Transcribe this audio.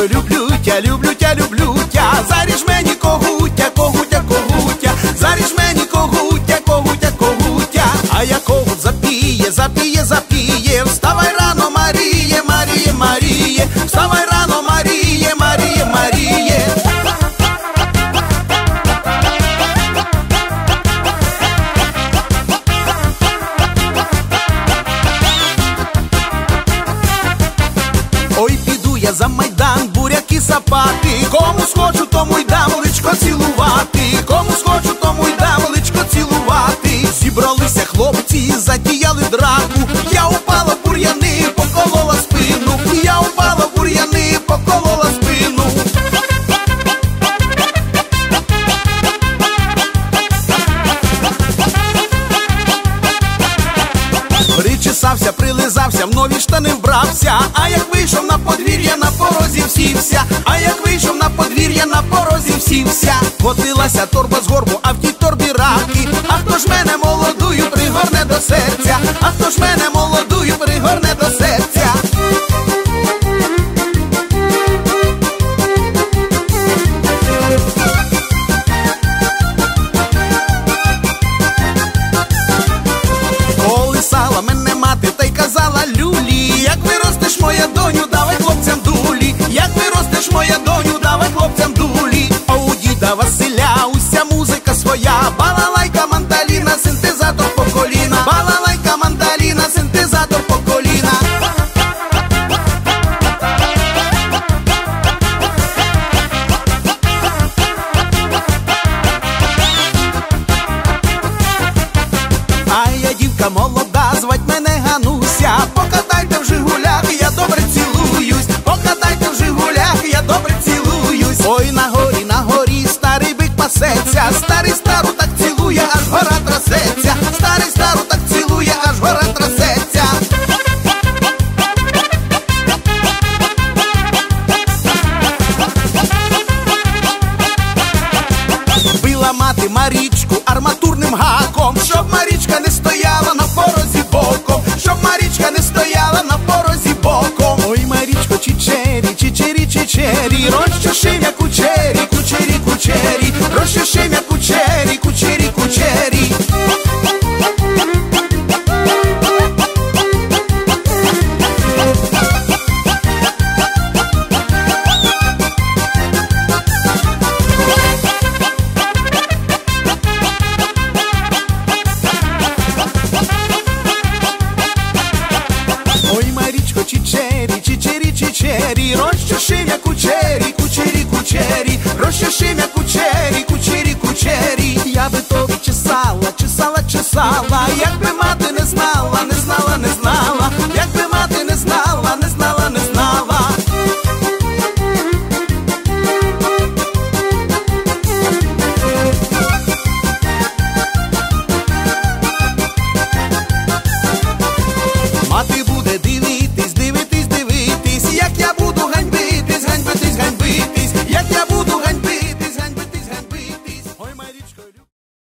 Марічко, люблю тя, люблю тя, люблю тя, заріж мені когутя, когутя, когутя, заріж мені когутя, когутя, когутя, а я когут запіє, запіє, запіє, вставай рано, Маріє, Маріє, Маріє, вставай рано, Маріє, Маріє, Маріє. Ой, піду я за буряки сапати, кому схочу, тому й дам личко цілувати, кому схочу, тому й дам личко цілувати. Зібралися хлопці, затіяли драку. Я упала бур'яни, поколола спину. Я упала бур'яни, поколола спину. Причесався, прилизався, в нові штани вбрався. А як вийшов на подвір'я, Котилася торба з горбу, а в тій торбі раки. А хто ж мене молодую пригорне до серця? А хто ж мене молодую пригорне до серця? Колисала мене мати та й казала люлі, як виростеш моя доню, давай хлопцям дулі, як виростеш моя доню, А молода, звать мене Гануся. Покатайте в Жигулях, я добре цілуюсь. Покатайте в Жигулях, я добре цілуюсь. Ой, на горі, на горі, старий бик пасеться. Старий стару